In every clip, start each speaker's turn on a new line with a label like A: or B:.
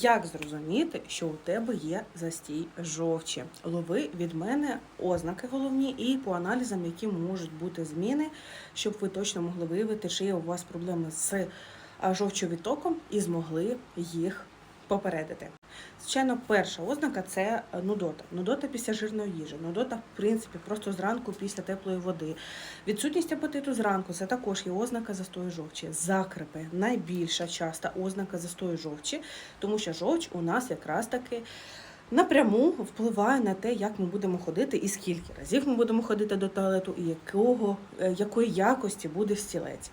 A: Як зрозуміти, що у тебе є застій жовчі? Лови від мене ознаки головні і по аналізам, які можуть бути зміни, щоб ви точно могли виявити, чи є у вас проблеми з жовчовідтоком і змогли їх попередити. Звичайно, перша ознака це е, нудота. Нудота після жирної їжі. Нудота, в принципі, просто зранку після теплої води. Відсутність апетиту зранку це також є ознака застою жовчі. Закрипи найбільша часта ознака застою жовчі, тому що жовч у нас якраз таки. Напряму впливає на те, як ми будемо ходити і скільки разів ми будемо ходити до туалету, і якого, е, якої якості буде стілець.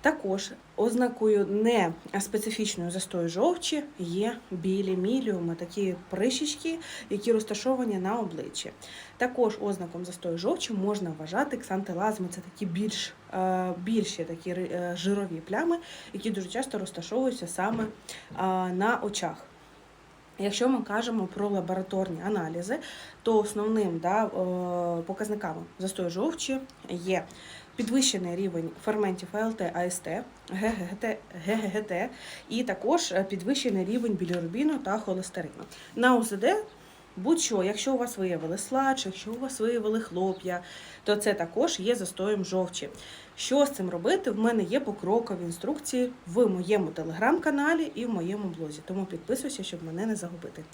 A: Також ознакою не специфічною застою жовчі є білі міліуми, такі прищички, які розташовані на обличчі. Також ознаком застою жовчі можна вважати ксантилазми. Це такі більш е, більші такі е, жирові плями, які дуже часто розташовуються саме е, на очах. Якщо ми кажемо про лабораторні аналізи, то основним да, е, показниками застою жовчі є підвищений рівень ферментів АЛТ, АСТ, ГГТ, ГГТ і також е, підвищений рівень білірубіну та холестерину. На УЗД будь-що, якщо у вас виявили слач, якщо у вас виявили хлоп'я, то це також є застоєм жовчі. Що з цим робити? В мене є покрокові інструкції в моєму телеграм-каналі і в моєму блозі. Тому підписуйся, щоб мене не загубити.